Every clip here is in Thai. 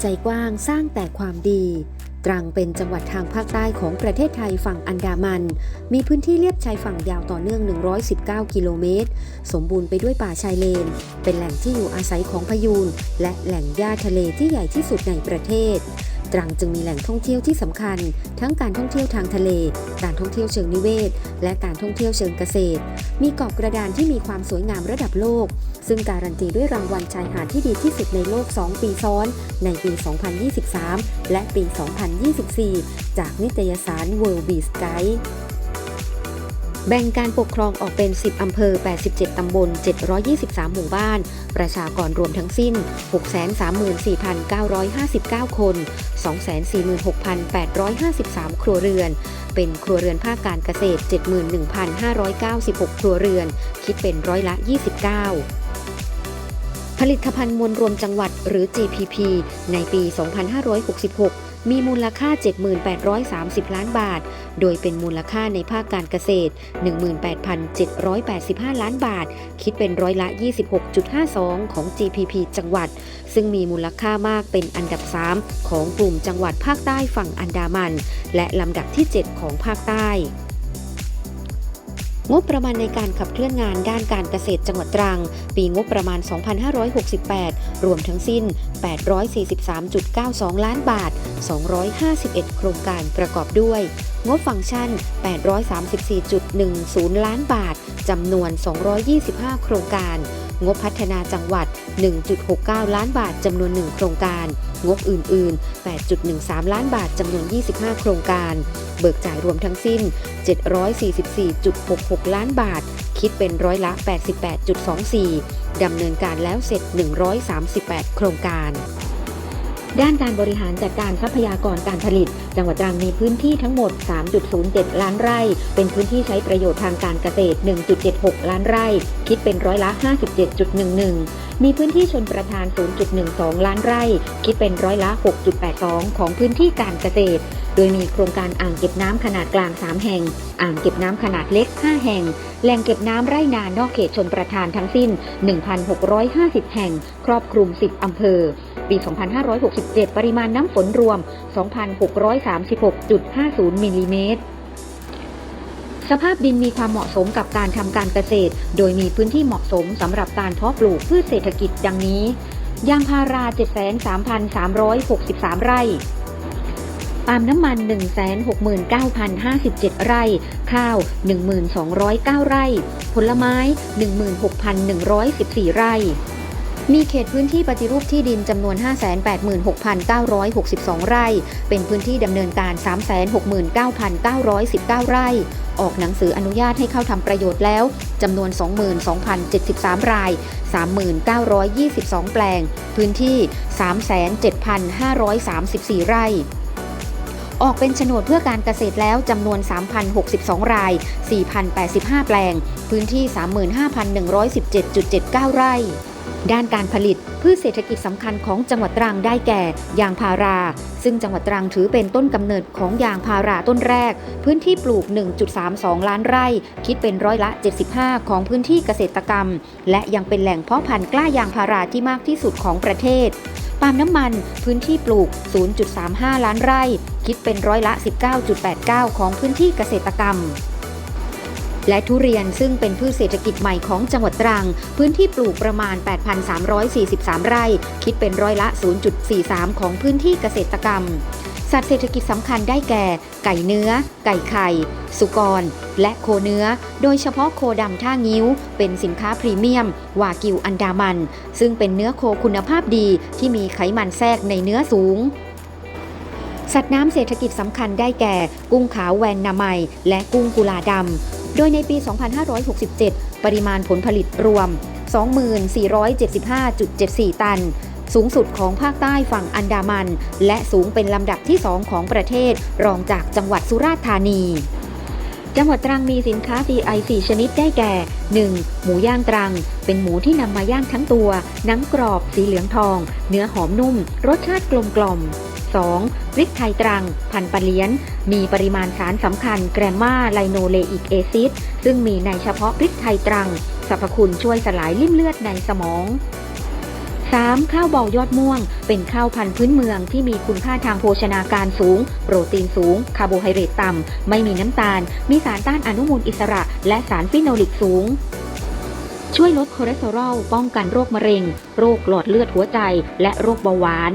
ใจกว้างสร้างแต่ความดี ตรังเป็นจังหวัดทางภาคใต้ของประเทศไทยฝั่งอันดามัน มีพื้นที่เลียบชายฝั่งยาวต่อเนื่อง 119 กิโลเมตร สมบูรณ์ไปด้วยป่าชายเลน เป็นแหล่งที่อยู่อาศัยของพยูนและแหล่งหญ้าทะเลที่ใหญ่ที่สุดในประเทศ ตรังจึงมีแหล่งท่องเที่ยวที่สำคัญ ทั้งการท่องเที่ยวทางทะเล การท่องเที่ยวเชิงนิเวศ และการท่องเที่ยวเชิงเกษตร มีเกาะกระดานที่มีความสวยงามระดับโลก ซึ่งการันตีด้วยรางวัลชายหาดที่ดีที่สุดในโลก 2 ปีซ้อน ในปี 2023 และปี 2024 จากนิตยสาร World Beach Guide แบ่งการปกครองออกเป็น 10 อำเภอ 87 ตำบล 723 หมู่บ้าน ประชากรรวมทั้งสิ้น 634,959 คน 246,853 ครัวเรือน เป็นครัวเรือนภาคการเกษตร 71,596 ครัวเรือน คิดเป็นร้อยละ 29ผลิตภัณฑ์มวลรวมจังหวัดหรือ GPP ในปี 2566 มีมูลค่า 7830 ล้านบาท โดยเป็นมูลค่าในภาคการเกษตร 18,785 ล้านบาท คิดเป็นร้อยละ 26.52 ของ GPP จังหวัด ซึ่งมีมูลค่ามากเป็นอันดับ 3 ของกลุ่มจังหวัดภาคใต้ฝั่งอันดามัน และลำดับที่ 7 ของภาคใต้ งบประมาณในการขับเคลื่อนงานด้านการเกษตรจังหวัดตรัง ปีงบประมาณ 2568 รวมทั้งสิ้น 843.92 ล้านบาท 251 โครงการประกอบด้วย งบฟังก์ชัน 834.10 ล้านบาท จำนวน 225 โครงการ งบพัฒนาจังหวัด 1.69 ล้านบาทจำนวน 1 โครงการ งบอื่น ๆ 8.13 ล้านบาทจำนวน 25 โครงการ เบิกจ่ายรวมทั้งสิ้น 744.66 ล้านบาท คิดเป็นร้อยละ 88.24 ดำเนินการแล้วเสร็จ 138 โครงการด้านการบริหารจัดการทรัพยากรการผลิต จังหวัดตรังมีพื้นที่ทั้งหมด 3.07 ล้านไร่ เป็นพื้นที่ใช้ประโยชน์ทางการเกษตร 1.76 ล้านไร่คิดเป็นร้อยละ 57.11 มีพื้นที่ชนประทาน 0.12 ล้านไร่ คิดเป็นร้อยละ 6.82 ของพื้นที่การเกษตร โดยมีโครงการอ่างเก็บน้ำขนาดกลาง 3 แห่ง อ่างเก็บน้ำขนาดเล็ก 5 แห่ง แหล่งเก็บน้ำไร่นานอกเขตชนประทานทั้งสิ้น 1,650 แห่ง ครอบคลุม 10 อำเภอ ปี 2567 ปริมาณน้ำฝนรวม 2,636.50 มิลลิเมตร สภาพดินมีความเหมาะสมกับการทำการเกษตร โดยมีพื้นที่เหมาะสมสำหรับการเพาะปลูกพืชเศรษฐกิจดังนี้ ยางพารา 73,363 ไร่ปาล์มน้ำมัน 169,057 ไร่ ข้าว 1,209 ไร่ ผลไม้ 16,114 ไร่ มีเขตพื้นที่ปฏิรูปที่ดินจำนวน 586,962 ไร่ เป็นพื้นที่ดำเนินการ 369,919 ไร่ ออกหนังสืออนุญาตให้เข้าทำประโยชน์แล้วจำนวน 22,073 ราย 3,922 แปลง พื้นที่ 37,534 ไร่ออกเป็นโฉนดเพื่อการเกษตรแล้วจำนวน 3,062 ราย 4,085 แปลง พื้นที่ 35,117.79 ไร่ ด้านการผลิตพืชเศรษฐกิจสำคัญของจังหวัดตรังได้แก่ ยางพารา ซึ่งจังหวัดตรังถือเป็นต้นกำเนิดของยางพาราต้นแรก พื้นที่ปลูก 1.32 ล้านไร่ คิดเป็นร้อยละ 75 ของพื้นที่เกษตรกรรม และยังเป็นแหล่งเพาะพันธุ์กล้ายางพาราที่มากที่สุดของประเทศปาล์มน้ำมันพื้นที่ปลูก 0.35 ล้านไร่ คิดเป็นร้อยละ 19.89 ของพื้นที่เกษตรกรรม และทุเรียนซึ่งเป็นพืชเศรษฐกิจใหม่ของจังหวัดตรัง พื้นที่ปลูกประมาณ 8,343 ไร่ คิดเป็นร้อยละ 0.43 ของพื้นที่เกษตรกรรม สัตว์เศรษฐกิจสำคัญได้แก่ ไก่เนื้อ ไก่ไข่ สุกร และโคเนื้อ โดยเฉพาะโคดำท่างิ้ว เป็นสินค้าพรีเมียม วากิวอันดามัน ซึ่งเป็นเนื้อโคคุณภาพดีที่มีไขมันแทรกในเนื้อสูงสัตว์น้ำเศรษฐกิจสำคัญได้แก่ กุ้งขาวแวนนาไมและกุ้งกุลาดำ โดยในปี 2567 ปริมาณผลผลิตรวม 2475.74 ตัน สูงสุดของภาคใต้ฝั่งอันดามัน และสูงเป็นลำดับที่ 2 ของประเทศ รองจากจังหวัดสุราษฎร์ธานีจังหวัดตรังมีสินค้า GI 4ชนิดได้แก่ 1. หมูย่างตรัง เป็นหมูที่นำมาย่างทั้งตัว หนังกรอบ สีเหลืองทอง เนื้อหอมนุ่ม รสชาติกลมกล่อม 2. พริกไทยตรัง พันปะเลี้ยน มีปริมาณสารสำคัญแกรมมาไลโนเลอิกเอซิดซึ่งมีในเฉพาะพริกไทยตรังสรรพคุณช่วยสลายลิ่มเลือดในสมอง 3. ข้าวเบายอดม่วง เป็นข้าวพันธุ์พื้นเมืองที่มีคุณค่าทางโภชนาการสูง โปรตีนสูง คาร์โบไฮเดรตต่ำ ไม่มีน้ำตาล มีสารต้านอนุมูลอิสระ และสารฟิโนลิกสูง ช่วยลดคอเลสเตอรอล ป้องกันโรคมะเร็ง โรคหลอดเลือดหัวใจ และโรคเบาหวาน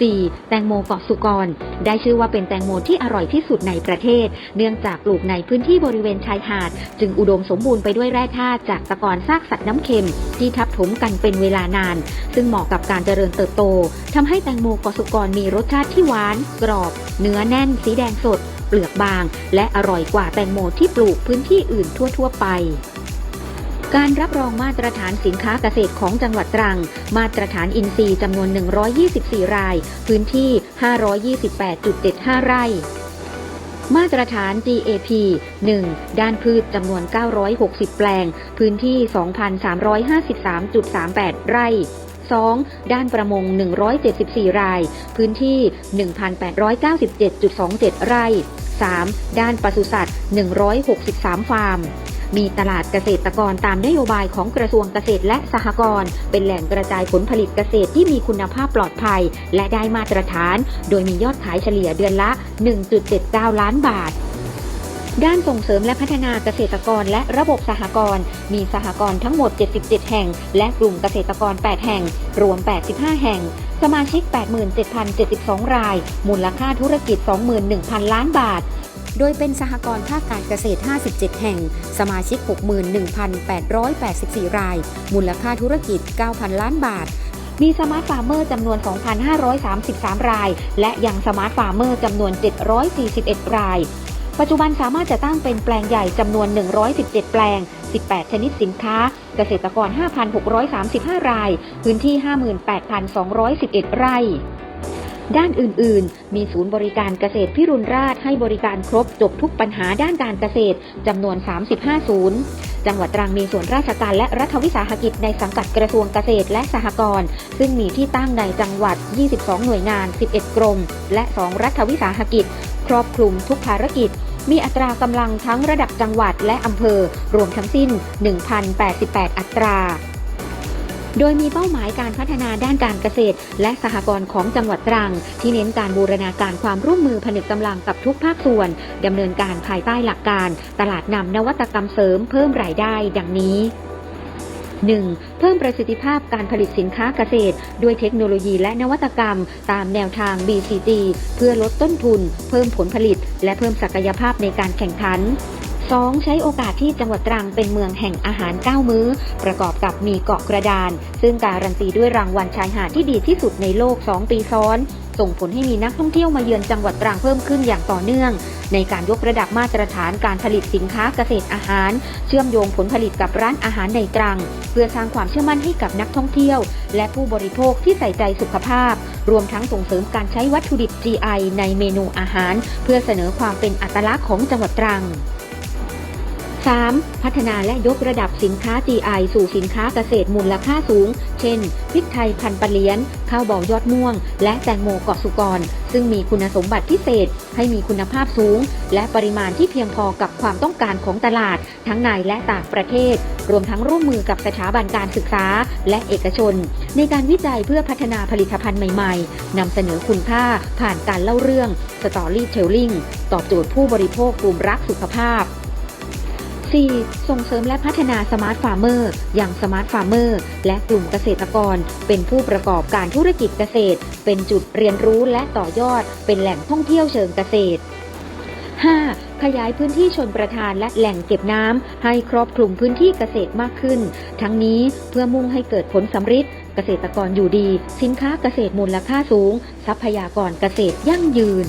4. แตงโมเกาะสุกร ได้ชื่อว่าเป็นแตงโมที่อร่อยที่สุดในประเทศ เนื่องจากปลูกในพื้นที่บริเวณชายหาด จึงอุดมสมบูรณ์ไปด้วยแร่ธาตุจากตะกอนซากสัตว์น้ำเค็ม ที่ทับถมกันเป็นเวลานาน ซึ่งเหมาะกับการเจริญเติบโตทำให้แตงโมเกาะสุกรมีรสชาติที่หวาน กรอบ เนื้อแน่น สีแดงสด เปลือกบาง และอร่อยกว่าแตงโมที่ปลูกพื้นที่อื่นทั่ว ๆ ไป การรับรองมาตรฐานสินค้าเกษตรของจังหวัดตรัง มาตรฐานอินทรีย์จำนวน 124 ราย พื้นที่ 528.75 ไร่ มาตรฐาน GAP 1. ด้านพืชจำนวน 960 แปลง พื้นที่ 2,353.38 ไร่ 2. ด้านประมง 174 ราย พื้นที่ 1,897.27 ไร่ 3. ด้านปศุสัตว์ 163 ฟาร์ม มีตลาดเกษตรกรตามนโยบายของกระทรวงเกษตรและสหกรณ์เป็นแหล่งกระจายผลผลิตเกษตรที่มีคุณภาพปลอดภัย และได้มาตรฐาน โดยมียอดขายเฉลี่ยเดือนละ 1.79 ล้านบาทด้านส่งเสริมและพัฒนาเกษตรกรและระบบสหกรณ์มีสหกรณ์ทั้งหมด 77 แห่ง และกลุ่มเกษตรกร 8 แห่ง รวม 85 แห่ง สมาชิก 87,072 ราย มูลค่าธุรกิจ 21,000 ล้านบาท โดยเป็นสหกรณ์ภาคการเกษตร 57 แห่ง สมาชิก 61,884 ราย มูลค่าธุรกิจ 9,000 ล้านบาท มีสมาร์ทฟาร์มเมอร์จำนวน 2,533 ราย และยังสมาร์ทฟาร์มเมอร์จำนวน 741 ราย ปัจจุบันสามารถจะตั้งเป็นแปลงใหญ่จำนวน 117 แปลง 18 ชนิดสินค้า เกษตรกร 5,635 ราย พื้นที่ 58,211 ไร่ ด้านอื่น ๆ มีศูนย์บริการเกษตรพิรุณราชให้บริการครบจบทุกปัญหาด้านการเกษตรจำนวน 35 ศูนย์ จังหวัดตรังมีส่วนราชการและรัฐวิสาหกิจในสังกัดกระทรวงเกษตรและสหกรณ์ซึ่งมีที่ตั้งในจังหวัด 22 หน่วยงาน 11 กรม และ 2 รัฐวิสาหกิจ ครอบคลุมทุกภารกิจมีอัตรากำลังทั้งระดับจังหวัดและอำเภอ รวมทั้งสิ้น 1,088 อัตรา โดยมีเป้าหมายการพัฒนาด้านการเกษตร และสหกรณ์ของจังหวัดตรัง ที่เน้นการบูรณาการความร่วมมือผนึกกำลังกับทุกภาคส่วนดำเนินการภายใต้หลักการ ตลาดนำนวัตกรรมเสริมเพิ่มรายได้ดังนี้ 1. เพิ่มประสิทธิภาพการผลิตสินค้าเกษตร ด้วยเทคโนโลยีและนวัตกรรม ตามแนวทาง BCG เพื่อลดต้นทุน เพิ่มผลผลิต และเพิ่มศักยภาพในการแข่งขัน 2. ใช้โอกาสที่จังหวัดตรังเป็นเมืองแห่งอาหาร 9 มื้อ ประกอบกับมีเกาะกระดาน ซึ่งการันตีด้วยรางวัลชายหาดที่ดีที่สุดในโลก 2 ปีซ้อน ส่งผลให้มีนักท่องเที่ยวมาเยือนจังหวัดตรังเพิ่มขึ้นอย่างต่อเนื่อง ในการยกระดับมาตรฐานการผลิตสินค้าเกษตรอาหาร เชื่อมโยงผลผลิตกับร้านอาหารในตรัง เพื่อสร้างความเชื่อมั่นให้กับนักท่องเที่ยว และผู้บริโภคที่ใส่ใจสุขภาพ รวมทั้งส่งเสริมการใช้วัตถุดิบ GI ในเมนูอาหาร เพื่อเสนอความเป็นอัตลักษณ์ของจังหวัดตรัง 3. พัฒนาและยกระดับสินค้า GI สู่สินค้าเกษตรมูลค่าสูง เช่น พริกไทยพันปะเลียน ข้าวบายอดม่วง และแตงโมเกาะสุกร ซึ่งมีคุณสมบัติพิเศษ ให้มีคุณภาพสูง และปริมาณที่เพียงพอกับความต้องการของตลาด ทั้งในและต่างประเทศ รวมทั้งร่วมมือกับสถาบันการศึกษา และเอกชน ในการวิจัยเพื่อพัฒนาผลิตภัณฑ์ใหม่ๆนำเสนอคุณค่าผ่านการเล่าเรื่อง Storytelling ตอบโจทย์ผู้บริโภคกลุ่มรักสุขภาพ 4. ส่งเสริมและพัฒนาสมาร์ทฟาร์มเมอร์อย่างสมาร์ทฟาร์มเมอร์และกลุ่มเกษตรกร เป็นผู้ประกอบการธุรกิจเกษตร เป็นจุดเรียนรู้และต่อยอด เป็นแหล่งท่องเที่ยวเชิงเกษตร 5. ขยายพื้นที่ชนประทานและแหล่งเก็บน้ำให้ครอบคลุมพื้นที่เกษตรมากขึ้น ทั้งนี้เพื่อมุ่งให้เกิดผลสำฤทธิ์เกษตรกรอยู่ดี สินค้าเกษตรมูลค่าสูง ทรัพยากรเกษตรยั่งยืน